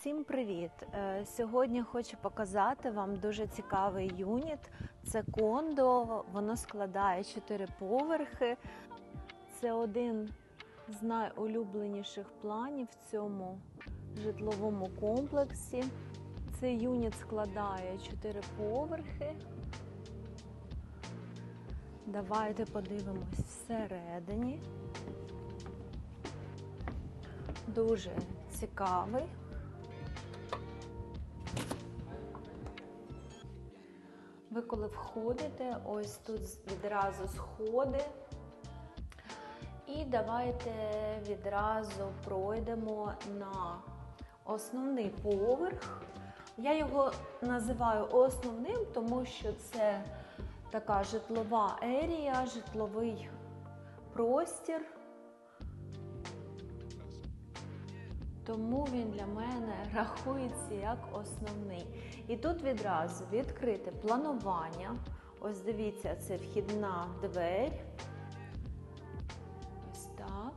Всім привіт! Е, Сьогодні хочу показати вам дуже цікавий юніт. Це кондо, воно складає 4 поверхи. Це один з найулюбленіших планів в цьому житловому комплексі. Цей юніт складає 4 поверхи. Давайте подивимось всередині. Дуже цікавий. Ви коли входите, ось тут відразу сходи. І давайте відразу пройдемо на основний поверх. Я його називаю основним, тому що це така житлова ерія, житловий простір. Тому він для мене рахується як основний. І тут відразу відкрите планування. Ось дивіться, це вхідна двері. Ось так.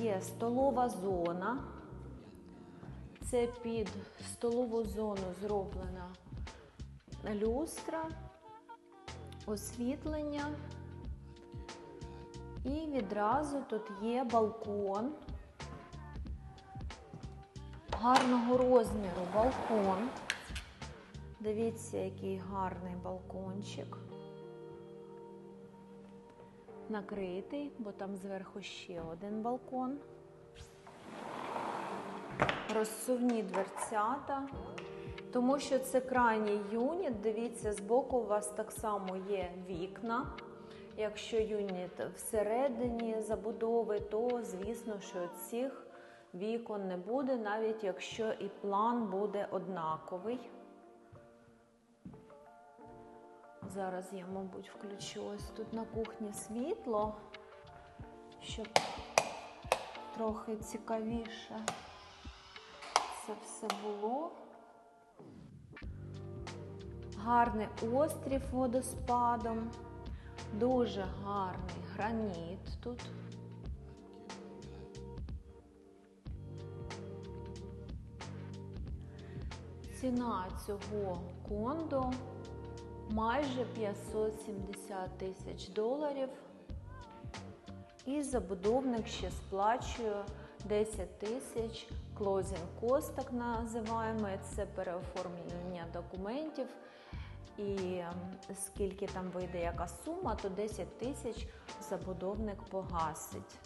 Є столова зона. Це під столову зону зроблена люстра, освітлення. І відразу тут є балкон. Гарного розміру балкон. Дивіться, який гарний балкончик. Накритий, бо там зверху ще один балкон. Розсувні дверцята. Тому що це крайній юніт, дивіться, збоку у вас так само є вікна. Якщо юніт всередині забудови, то звісно, що цих вікон не буде, навіть якщо і план буде однаковий. Зараз я, мабуть, включу ось тут на кухні світло, щоб трохи цікавіше це все було. Гарний острів водоспадом. Дуже гарний граніт тут. Ціна цього кондо майже 570 тисяч доларів. І забудовник ще сплачує 10 тисяч closing cost, так називаємо, це переоформлення документів. І скільки там вийде яка сума, то 10 тисяч забудовник погасить.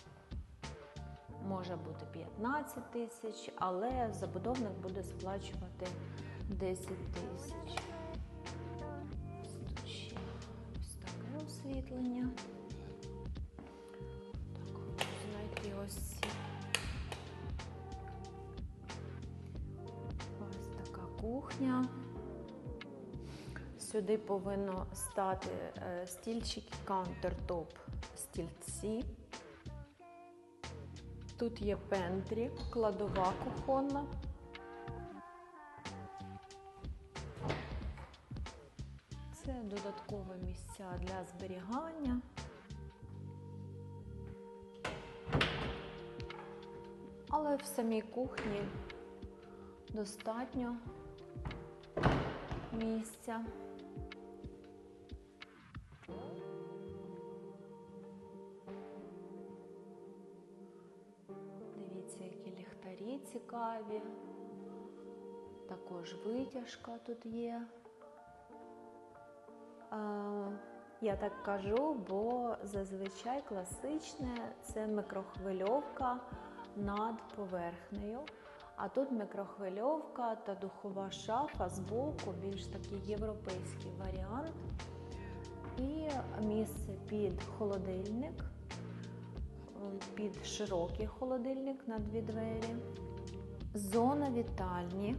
Може бути 15 тисяч, але забудовник буде сплачувати 10 тисяч. Тут ось таке освітлення. Так, знайти ось ці. Ось така кухня. Сюди повинно стати стільчики, каунтертоп, стільці. Тут є пентрі, кладова кухонна. Це додаткові місця для зберігання. Але в самій кухні достатньо місця. Які ліхтарі цікаві. Також витяжка тут є. Я так кажу, бо зазвичай класичне це микрохвильовка над поверхнею. А тут микрохвильовка та духова шафа з боку, більш такий європейський варіант. І місце під холодильник, під широкий холодильник на дві двері. Зона вітальні.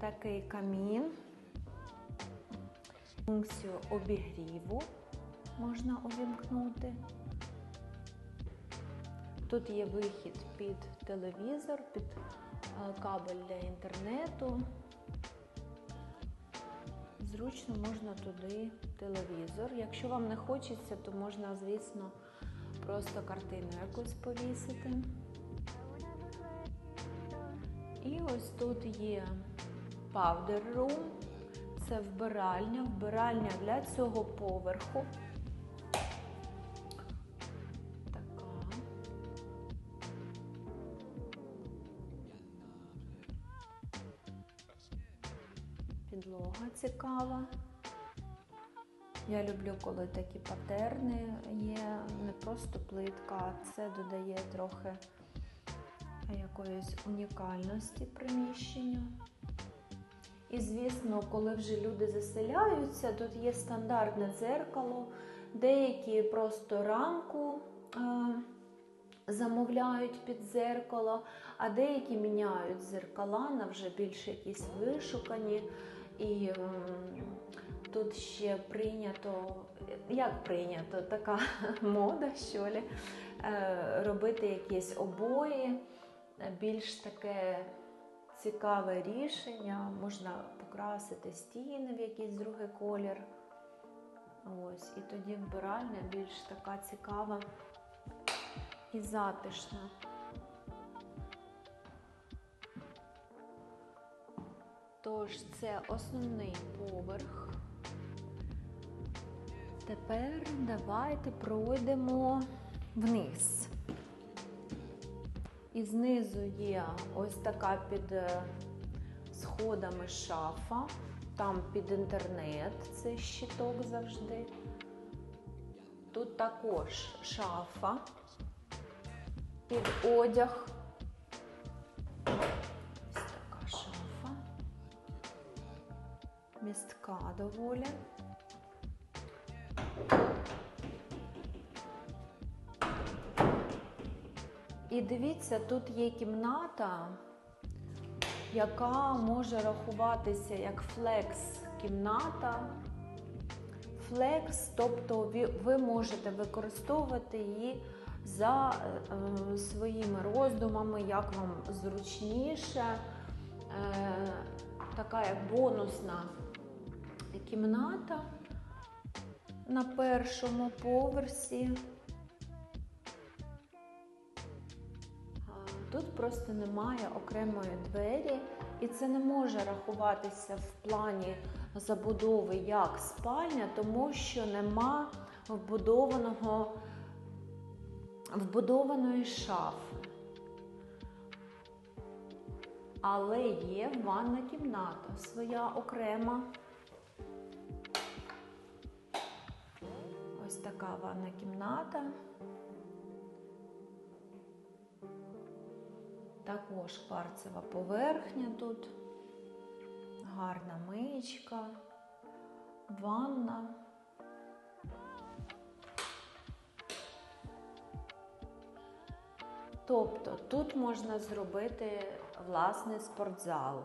Такий камін, функцію обігріву можна увімкнути. Тут є вихід під телевізор, під кабель для інтернету. Зручно можна туди телевізор. Якщо вам не хочеться, то можна, звісно, просто картину якусь повісити. І ось тут є powder room. Це вбиральня, вбиральня для цього поверху. Підлога цікава. Я люблю, коли такі патерни є, не просто плитка, а це додає трохи якоїсь унікальності приміщенню. І, звісно, коли вже люди заселяються, тут є стандартне дзеркало, деякі просто рамку е, замовляють під дзеркало, а деякі міняють дзеркала на вже більш якісь вишукані. І е, тут ще прийнято, як прийнято, така мода, що ли, е, робити якісь обої, більш таке цікаве рішення, можна покрасити стіни в якийсь другий колір. Ось, І тоді вбиральня більш така цікава і затишна. Тож це основний поверх. Тепер давайте пройдемо вниз. І знизу є ось така під е, сходами шафа, там під інтернет це щиток завжди. Тут також шафа під одяг. Містка доволі. І дивіться, тут є кімната, яка може рахуватися як флекс-кімната. Флекс, тобто ви можете використовувати її за е, своїми роздумами, як вам зручніше. Е, така як бонусна кімната на першому поверсі. Тут просто немає окремої двері, і це не може рахуватися в плані забудови як спальня, тому що нема вбудованого, вбудованої шафи. Але є ванна кімната своя окрема. Ось така ванна кімната. Також кварцева поверхня тут, гарна мичка, ванна. Тобто тут можна зробити власний спортзал,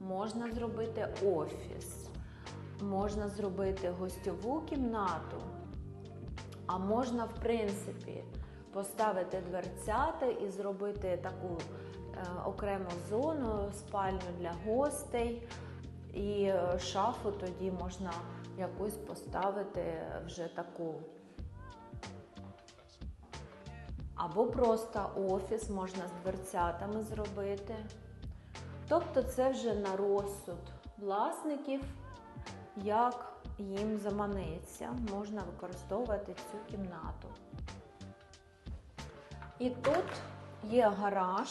можна зробити офіс, можна зробити гостьову кімнату, а можна, в принципі, поставити дверцята і зробити таку е, окрему зону, спальню для гостей, і е, шафу тоді можна якусь поставити вже таку. Або просто офіс можна з дверцятами зробити. Тобто це вже на розсуд власників, як їм заманеться, можна використовувати цю кімнату. І тут є гараж,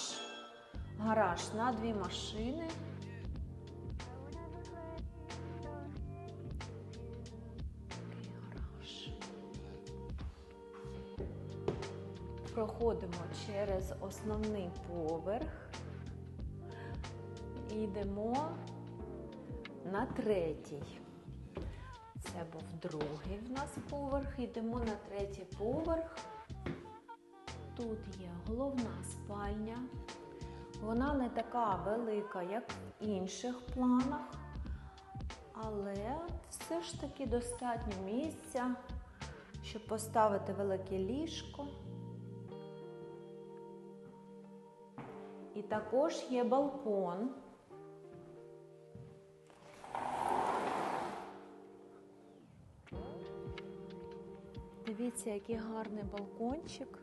гараж на дві машини. Проходимо через основний поверх і йдемо на третій. Це був другий в нас поверх, йдемо на третій поверх. Тут є головна спальня. Вона не така велика, як в інших планах, але все ж таки достатньо місця, щоб поставити велике ліжко. І також є балкон. Дивіться, який гарний балкончик.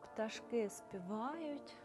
Пташки співають.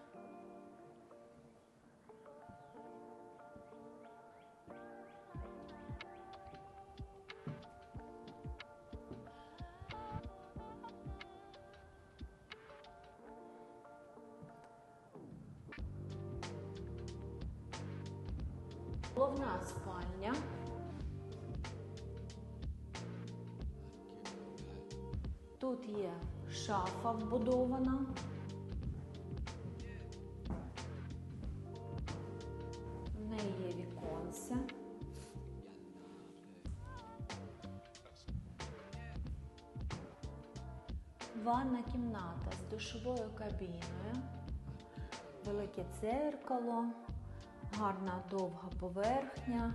Ванна кімната з душовою кабіною, велике дзеркало, гарна довга поверхня.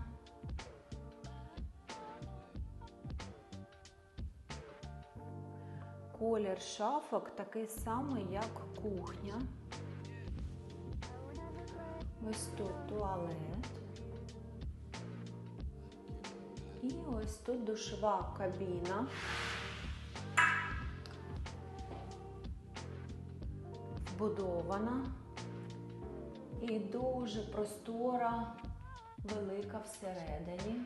Колір шафок такий самий, як кухня. Ось тут туалет. І ось тут душова кабіна. Вбудована і дуже простора, велика всередині.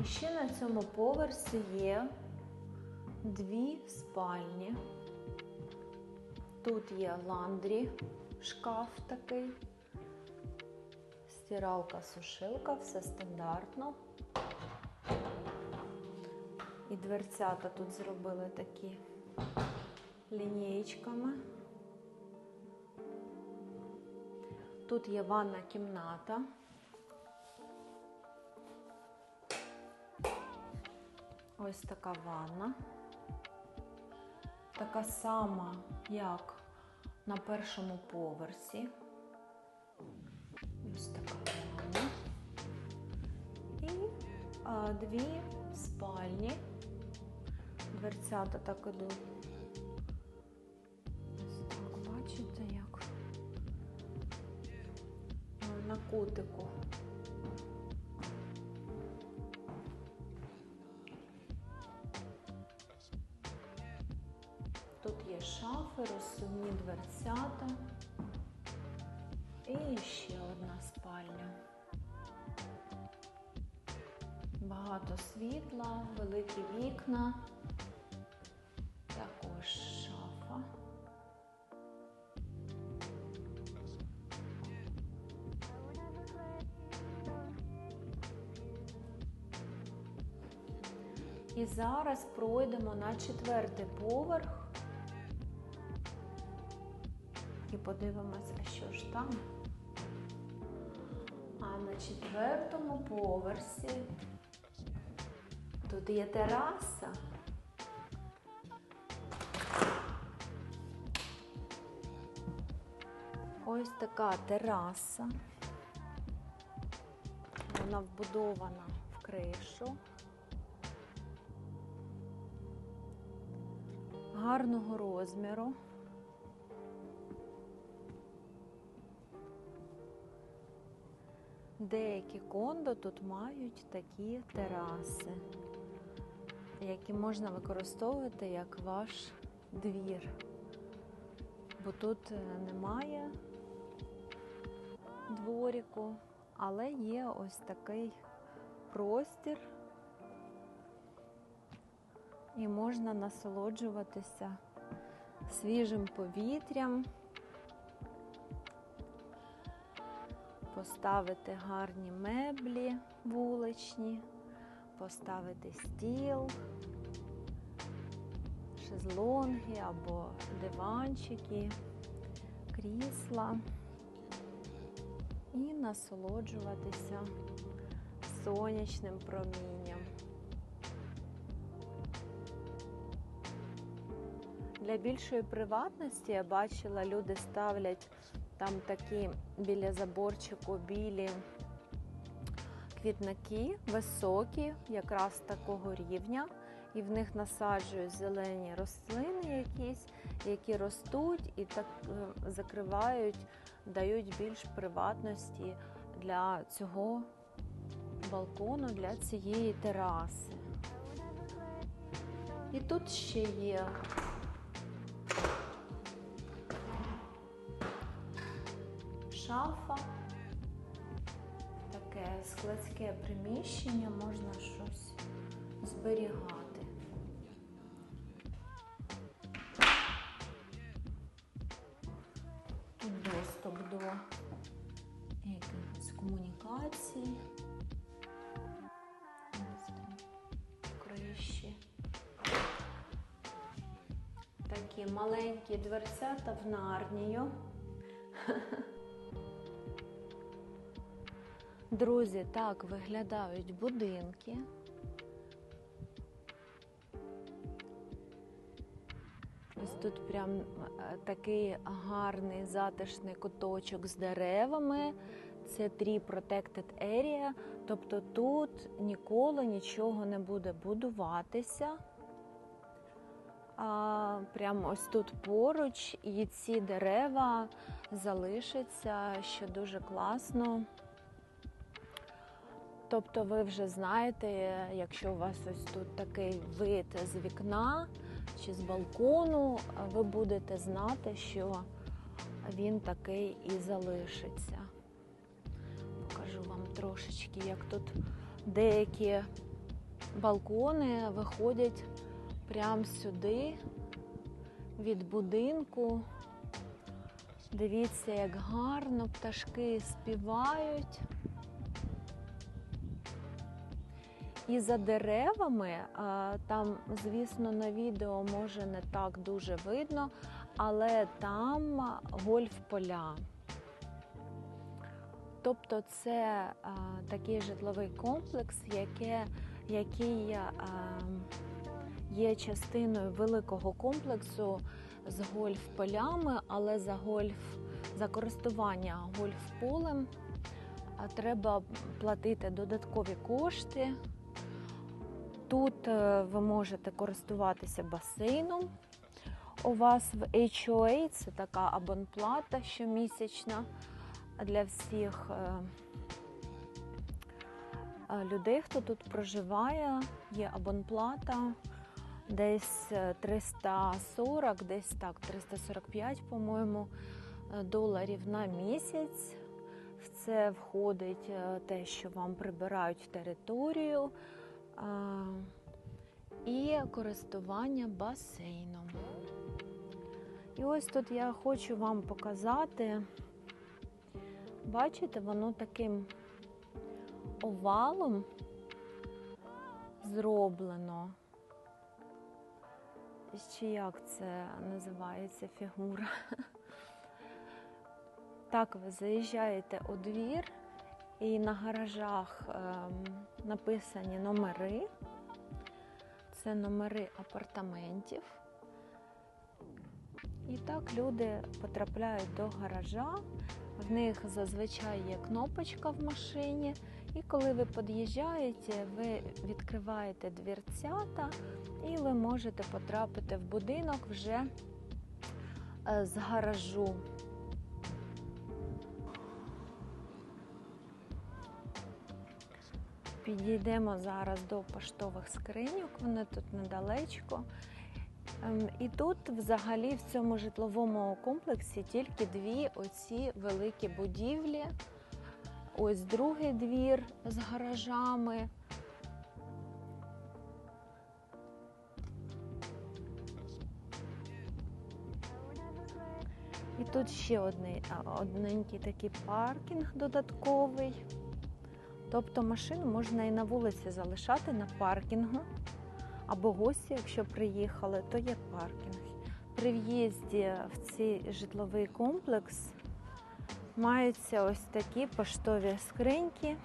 І ще на цьому поверсі є дві спальні. Тут є ландрі, шкаф такий, стиралка, сушилка, все стандартно. І дверцята тут зробили такі лінієчками. Тут є ванна кімната. Ось така ванна. Така сама, як на першому поверсі. Ось така ванна. І а, дві спальні. Дверцята так ідуть. Ось так, бачите, як на кутику. Шафи, розсувні дверцята і ще одна спальня. Багато світла, великі вікна, також шафа. І зараз пройдемо на четвертий поверх і подивимося, що ж там. А на четвертому поверсі тут є тераса. Ось така тераса. Вона вбудована в кришу. Гарного розміру. Деякі кондо тут мають такі тераси, які можна використовувати як ваш двір, бо тут е, немає дворіку, але є ось такий простір, і можна насолоджуватися свіжим повітрям. Поставити гарні меблі вуличні, поставити стіл, шезлонги або диванчики, крісла і насолоджуватися сонячним промінням. Для більшої приватності я бачила, люди ставлять там такі біля заборчику білі квітники високі, якраз такого рівня, і в них насаджують зелені рослини якісь, які ростуть і так е, закривають, дають більш приватності для цього балкону, для цієї тераси. І тут ще є шафа, таке складське приміщення, можна щось зберігати. Тут доступ до якихось комунікацій. Ось там. Такі маленькі дверцята в нарнію. Друзі, так виглядають будинки. Ось тут прям е, такий гарний затишний куточок з деревами. Це Tree Protected Area, тобто тут ніколи нічого не буде будуватися. А, Прямо ось тут поруч, і ці дерева залишаться, що дуже класно. Тобто ви вже знаєте, якщо у вас ось тут такий вид з вікна чи з балкону, ви будете знати, що він такий і залишиться. Покажу вам трошечки, як тут деякі балкони виходять прямо сюди від будинку. Дивіться, як гарно пташки співають. І за деревами, там, звісно, на відео може не так дуже видно, але там гольф-поля. Тобто це а, такий житловий комплекс, яке, який а, є частиною великого комплексу з гольф-полями, але за гольф, за користування гольф-полем треба платити додаткові кошти. Тут е, ви можете користуватися басейном. У вас в HOA це така абонплата щомісячна для всіх е, е, людей, хто тут проживає, є абонплата десь 340, десь так, 345, по-моєму, доларів на місяць. В це входить те, що вам прибирають територію і користування басейном. І ось тут я хочу вам показати, бачите, воно таким овалом зроблено. Чи як це називається фігура? Так, ви заїжджаєте у двір, і на гаражах ем, написані номери. Це номери апартаментів. І так люди потрапляють до гаража, в них зазвичай є кнопочка в машині, і коли ви під'їжджаєте, ви відкриваєте двірцята і ви можете потрапити в будинок вже е, з гаражу. Підійдемо зараз до поштових скриньок, вони тут недалечко. Ем, і тут взагалі в цьому житловому комплексі тільки дві оці великі будівлі. Ось другий двір з гаражами. І тут ще одний, одненький такий паркінг додатковий. Тобто машину можна і на вулиці залишати на паркінгу, або гості, якщо приїхали, то є паркінг. При в'їзді в цей житловий комплекс маються ось такі поштові скриньки.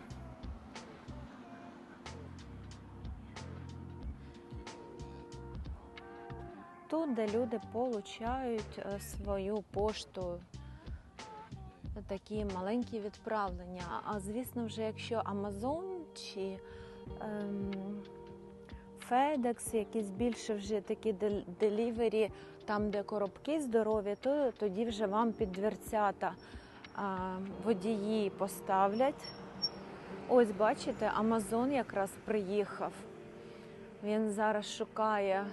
Тут, де люди получають е, свою пошту такі маленькі відправлення. А звісно, вже якщо Amazon, чи ем, FedEx, якісь більше вже такі делівері, там, де коробки здорові, то тоді вже вам під дверцята водії поставлять. Ось бачите, Амазон якраз приїхав. Він зараз шукає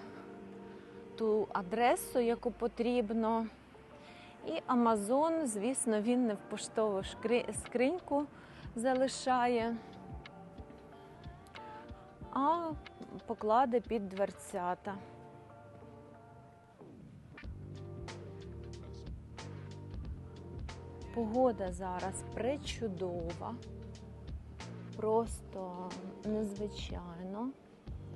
ту адресу, яку потрібно. І Амазон, звісно, він не в поштову скриньку залишає, а покладе під дверцята. Погода зараз пречудова, просто незвичайно.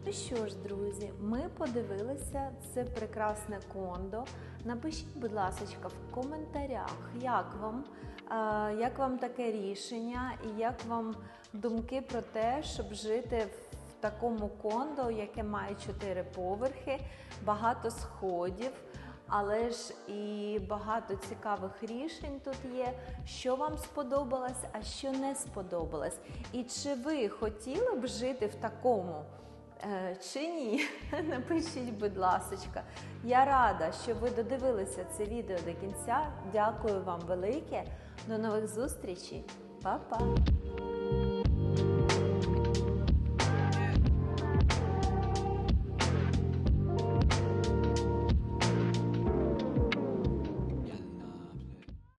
Ну що ж, друзі, ми подивилися це прекрасне кондо. Напишіть, будь ласка, в коментарях, як вам, е, як вам таке рішення і як вам думки про те, щоб жити в такому кондо, яке має чотири поверхи, багато сходів. Але ж і багато цікавих рішень тут є, що вам сподобалось, а що не сподобалось. І чи ви хотіли б жити в такому? Е, Чи ні? Напишіть, будь ласочка. Я рада, що ви додивилися це відео до кінця. Дякую вам велике. До нових зустрічей. Па-па!